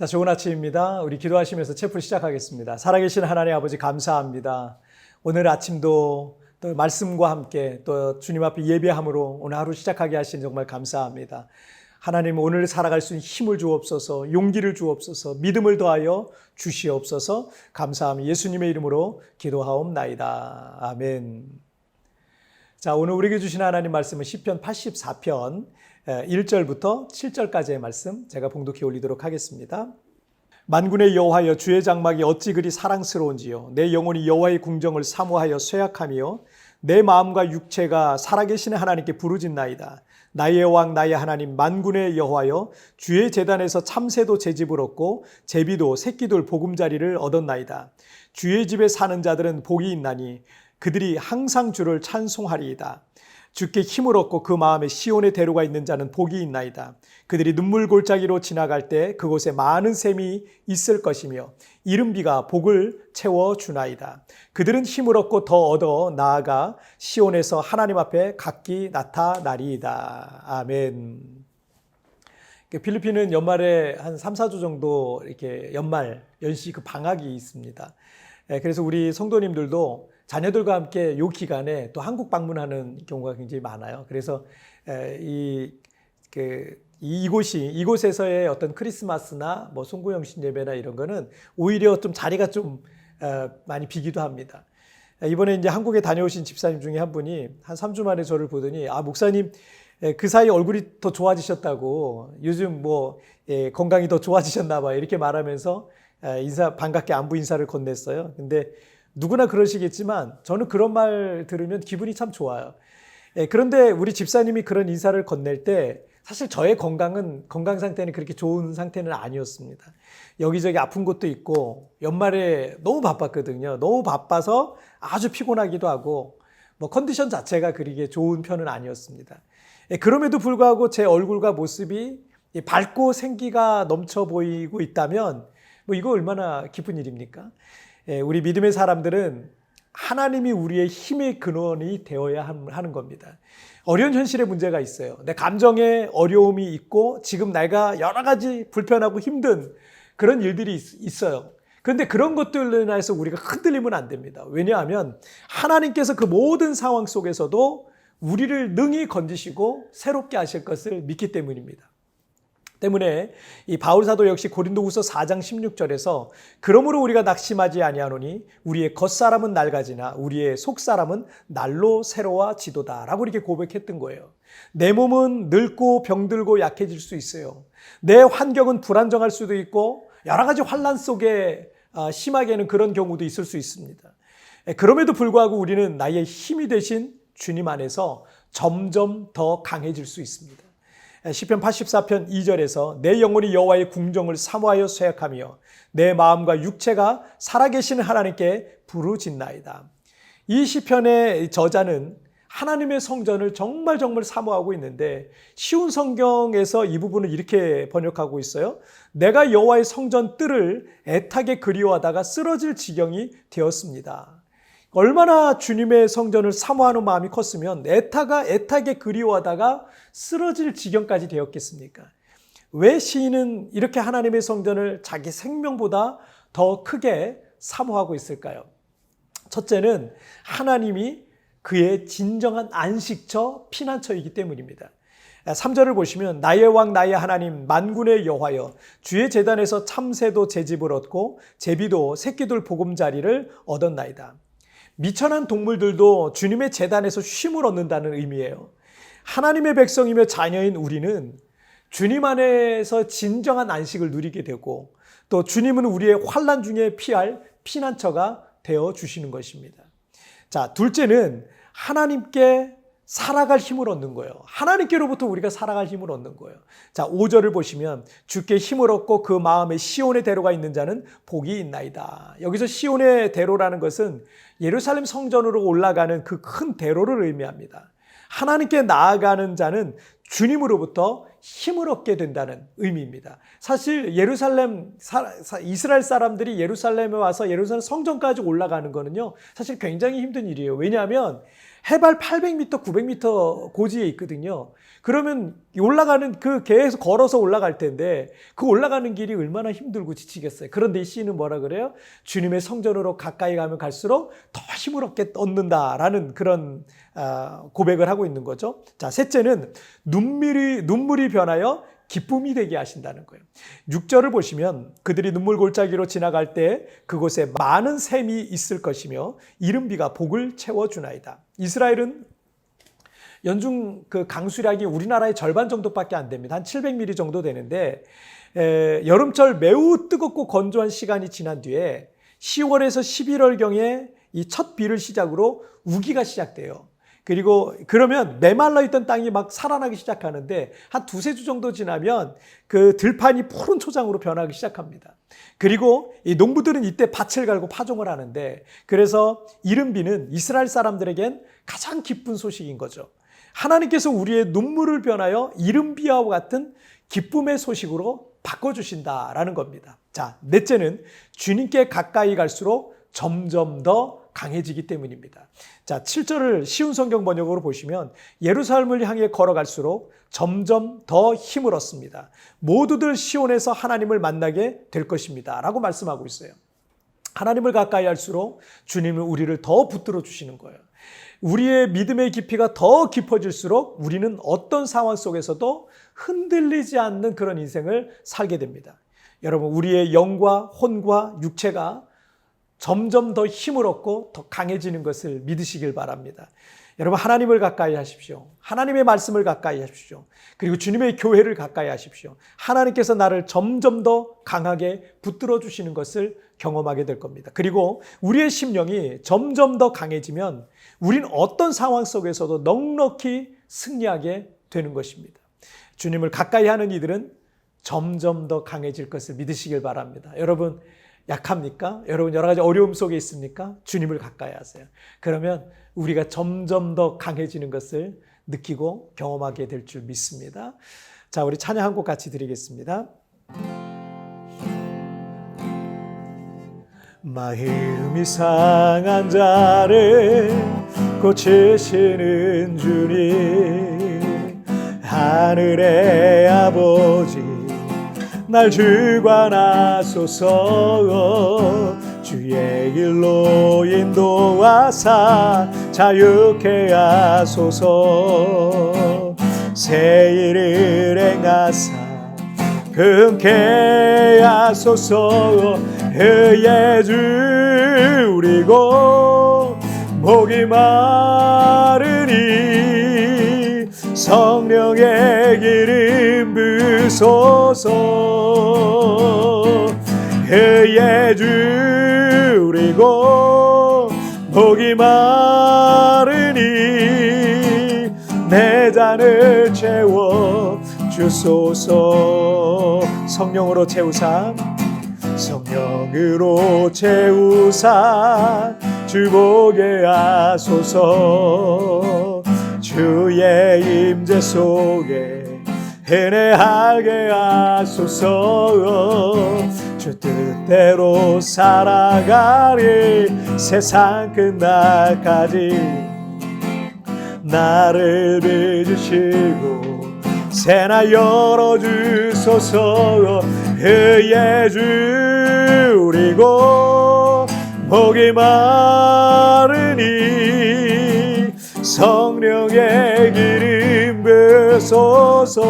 자, 좋은 아침입니다. 우리 기도하시면서 채플 시작하겠습니다. 살아계신 하나님 아버지 감사합니다. 오늘 아침도 또 말씀과 함께 또 주님 앞에 예배함으로 오늘 하루 시작하게 하신 정말 감사합니다. 하나님 오늘 살아갈 수 있는 힘을 주옵소서, 용기를 주옵소서, 믿음을 더하여 주시옵소서. 감사함이 예수님의 이름으로 기도하옵나이다. 아멘. 자, 오늘 우리에게 주신 하나님 말씀은 시편 84편 1절부터 7절까지의 말씀 제가 봉독해 올리도록 하겠습니다. 만군의 여호와여 주의 장막이 어찌 그리 사랑스러운지요 내 영혼이 여호와의 궁정을 사모하여 쇠약하며 내 마음과 육체가 살아계신 하나님께 부르짖나이다. 나의 왕 나의 하나님 만군의 여호와여 주의 재단에서 참새도 제 집을 얻고 제비도 새끼돌 보금자리를 얻었나이다. 주의 집에 사는 자들은 복이 있나니 그들이 항상 주를 찬송하리이다. 주께 힘을 얻고 그 마음에 시온의 대로가 있는 자는 복이 있나이다. 그들이 눈물 골짜기로 지나갈 때 그곳에 많은 샘이 있을 것이며 이른비가 복을 채워 주나이다. 그들은 힘을 얻고 더 얻어 나아가 시온에서 하나님 앞에 각기 나타나리이다. 아멘. 필리핀은 연말에 한 3, 4주 정도 이렇게 연말 연시 그 방학이 있습니다. 예, 그래서 우리 성도님들도 자녀들과 함께 요 기간에 또 한국 방문하는 경우가 굉장히 많아요. 그래서 이, 그, 이곳이, 이곳에서의 어떤 크리스마스나 뭐 송구영신 예배나 이런 거는 오히려 좀 자리가 좀 어, 많이 비기도 합니다. 이번에 이제 한국에 다녀오신 집사님 중에 한 분이 한 3주 만에 저를 보더니 아, 목사님 그 사이 얼굴이 더 좋아지셨다고 요즘 뭐 예, 건강이 더 좋아지셨나 봐 이렇게 말하면서 인사 반갑게 안부 인사를 건넸어요. 근데 누구나 그러시겠지만 저는 그런 말 들으면 기분이 참 좋아요. 예, 그런데 우리 집사님이 그런 인사를 건넬 때 사실 저의 건강은 건강 상태는 그렇게 좋은 상태는 아니었습니다. 여기저기 아픈 곳도 있고 연말에 너무 바빴거든요. 너무 바빠서 아주 피곤하기도 하고 뭐 컨디션 자체가 그리게 좋은 편은 아니었습니다. 예, 그럼에도 불구하고 제 얼굴과 모습이 밝고 생기가 넘쳐 보이고 있다면 뭐 이거 얼마나 기쁜 일입니까? 예, 우리 믿음의 사람들은 하나님이 우리의 힘의 근원이 되어야 하는 겁니다. 어려운 현실에 문제가 있어요. 내 감정에 어려움이 있고 지금 내가 여러 가지 불편하고 힘든 그런 일들이 있어요. 그런데 그런 것들로 인해서 우리가 흔들리면 안 됩니다. 왜냐하면 하나님께서 그 모든 상황 속에서도 우리를 능히 건지시고 새롭게 하실 것을 믿기 때문입니다. 때문에 이 바울 사도 역시 고린도후서 4장 16절에서 그러므로 우리가 낙심하지 아니하노니 우리의 겉사람은 낡아지나 우리의 속사람은 날로 새로워지도다라고 이렇게 고백했던 거예요. 내 몸은 늙고 병들고 약해질 수 있어요. 내 환경은 불안정할 수도 있고 여러 가지 환란 속에 아, 심하게는 그런 경우도 있을 수 있습니다. 그럼에도 불구하고 우리는 나의 힘이 되신 주님 안에서 점점 더 강해질 수 있습니다. 시편 84편 2절에서 내 영혼이 여호와의 궁정을 사모하여 쇠약하며 내 마음과 육체가 살아계시는 하나님께 부르짖나이다. 이 시편의 저자는 하나님의 성전을 정말 정말 사모하고 있는데 쉬운 성경에서 이 부분을 이렇게 번역하고 있어요. 내가 여호와의 성전 뜰을 애타게 그리워하다가 쓰러질 지경이 되었습니다. 얼마나 주님의 성전을 사모하는 마음이 컸으면 애타가 애타게 그리워하다가 쓰러질 지경까지 되었겠습니까? 왜 시인은 이렇게 하나님의 성전을 자기 생명보다 더 크게 사모하고 있을까요? 첫째는 하나님이 그의 진정한 안식처, 피난처이기 때문입니다. 3절을 보시면 나의 왕 나의 하나님 만군의 여호와여 주의 재단에서 참새도 제 집을 얻고 제비도 새끼들 보금자리를 얻었나이다. 미천한 동물들도 주님의 재단에서 쉼을 얻는다는 의미예요. 하나님의 백성이며 자녀인 우리는 주님 안에서 진정한 안식을 누리게 되고 또 주님은 우리의 환란 중에 피할 피난처가 되어 주시는 것입니다. 자, 둘째는 하나님께 살아갈 힘을 얻는 거예요. 하나님께로부터 우리가 살아갈 힘을 얻는 거예요. 자, 5절을 보시면 주께 힘을 얻고 그 마음에 시온의 대로가 있는 자는 복이 있나이다. 여기서 시온의 대로라는 것은 예루살렘 성전으로 올라가는 그 큰 대로를 의미합니다. 하나님께 나아가는 자는 주님으로부터 힘을 얻게 된다는 의미입니다. 사실 예루살렘 이스라엘 사람들이 예루살렘에 와서 예루살렘 성전까지 올라가는 거는요. 사실 굉장히 힘든 일이에요. 왜냐하면 해발 800m, 900m 고지에 있거든요. 그러면 올라가는 그 계속 걸어서 올라갈 텐데 그 올라가는 길이 얼마나 힘들고 지치겠어요. 그런데 이 시인은 뭐라 그래요? 주님의 성전으로 가까이 가면 갈수록 더 힘을 얻게 얻는다라는 그런 아, 고백을 하고 있는 거죠. 자, 셋째는 눈물이 눈물이 변하여 기쁨이 되게 하신다는 거예요. 6절을 보시면 그들이 눈물 골짜기로 지나갈 때 그곳에 많은 샘이 있을 것이며 이른 비가 복을 채워 주나이다. 이스라엘은 연중 그 강수량이 우리나라의 절반 정도밖에 안 됩니다. 한 700mm 정도 되는데 에, 여름철 매우 뜨겁고 건조한 시간이 지난 뒤에 10월에서 11월경에 이 첫 비를 시작으로 우기가 시작돼요. 그리고 그러면 메말라 있던 땅이 막 살아나기 시작하는데 한 두세 주 정도 지나면 그 들판이 푸른 초장으로 변하기 시작합니다. 그리고 이 농부들은 이때 밭을 갈고 파종을 하는데 그래서 이른 비는 이스라엘 사람들에겐 가장 기쁜 소식인 거죠. 하나님께서 우리의 눈물을 변하여 이른 비와 같은 기쁨의 소식으로 바꿔주신다라는 겁니다. 자, 넷째는 주님께 가까이 갈수록 점점 더 강해지기 때문입니다. 자, 7절을 쉬운 성경 번역으로 보시면 예루살렘을 향해 걸어갈수록 점점 더 힘을 얻습니다. 모두들 시온에서 하나님을 만나게 될 것입니다. 라고 말씀하고 있어요. 하나님을 가까이 할수록 주님은 우리를 더 붙들어 주시는 거예요. 우리의 믿음의 깊이가 더 깊어질수록 우리는 어떤 상황 속에서도 흔들리지 않는 그런 인생을 살게 됩니다. 여러분, 우리의 영과 혼과 육체가 점점 더 힘을 얻고 더 강해지는 것을 믿으시길 바랍니다. 여러분, 하나님을 가까이 하십시오. 하나님의 말씀을 가까이 하십시오. 그리고 주님의 교회를 가까이 하십시오. 하나님께서 나를 점점 더 강하게 붙들어 주시는 것을 경험하게 될 겁니다. 그리고 우리의 심령이 점점 더 강해지면 우리는 어떤 상황 속에서도 넉넉히 승리하게 되는 것입니다. 주님을 가까이 하는 이들은 점점 더 강해질 것을 믿으시길 바랍니다. 여러분, 약합니까? 여러분, 여러 가지 어려움 속에 있습니까? 주님을 가까이 하세요. 그러면 우리가 점점 더 강해지는 것을 느끼고 경험하게 될 줄 믿습니다. 자, 우리 찬양 한 곡 같이 드리겠습니다. 마음이 상한 자를 고치시는 주님 하늘의 아버지 날 주관하소서. 주의 길로 인도하사 자유케 하소서. 새 일을 행하사 금케 하소서. 의의 주리고 목이 마르니 성령의 기름 부소서. 의의 주리고 목이 마르니 내 잔을 채워 주소서. 성령으로 채우사 성령으로 채우사 주보게 하소서 주의 임재 속에 은혜하게 하소서. 주 뜻대로 살아가리 세상 끝날까지 나를 빚으시고 새나 열어주소서. 의의 주리고 목이 마르니 성령의 기름 부소서.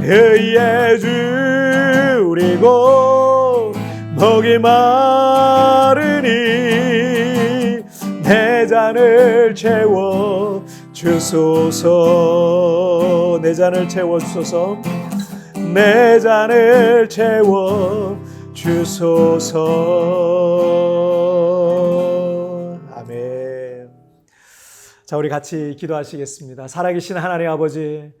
의의 주리고 목이 마르니 내 잔을 채워 주소서. 내 잔을 채워 주소서. 내 잔을 채워 주소서 자 우리 같이 기도하시겠습니다 살아계신 하나님 아버지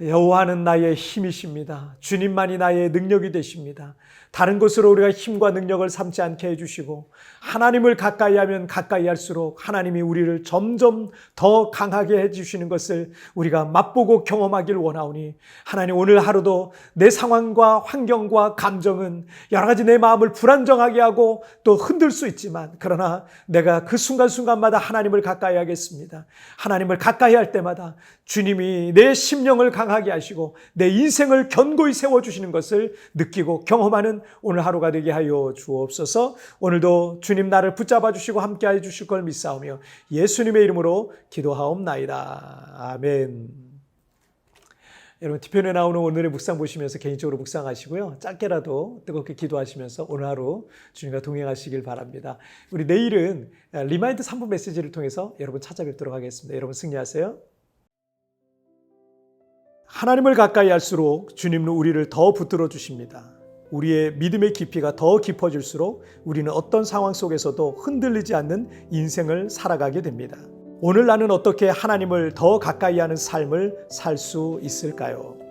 여호와는 나의 힘이십니다. 주님만이 나의 능력이 되십니다. 다른 곳으로 우리가 힘과 능력을 삼지 않게 해주시고 하나님을 가까이 하면 가까이 할수록 하나님이 우리를 점점 더 강하게 해주시는 것을 우리가 맛보고 경험하길 원하오니 하나님 오늘 하루도 내 상황과 환경과 감정은 여러 가지 내 마음을 불안정하게 하고 또 흔들 수 있지만 그러나 내가 그 순간순간마다 하나님을 가까이 하겠습니다. 하나님을 가까이 할 때마다 주님이 내 심령을 강하게 하시고 내 인생을 견고히 세워주시는 것을 느끼고 경험하는 오늘 하루가 되게 하여 주옵소서 오늘도 주님 나를 붙잡아 주시고 함께 해 주실 걸 믿사오며 예수님의 이름으로 기도하옵나이다. 아멘. 여러분 뒤편에 나오는 오늘의 묵상 보시면서 개인적으로 묵상하시고요. 짧게라도 뜨겁게 기도하시면서 오늘 하루 주님과 동행하시길 바랍니다. 우리 내일은 리마인드 3분 메시지를 통해서 여러분 찾아뵙도록 하겠습니다. 여러분 승리하세요. 하나님을 가까이 할수록 주님은 우리를 더 붙들어 주십니다. 우리의 믿음의 깊이가 더 깊어질수록 우리는 어떤 상황 속에서도 흔들리지 않는 인생을 살아가게 됩니다. 오늘 나는 어떻게 하나님을 더 가까이 하는 삶을 살 수 있을까요?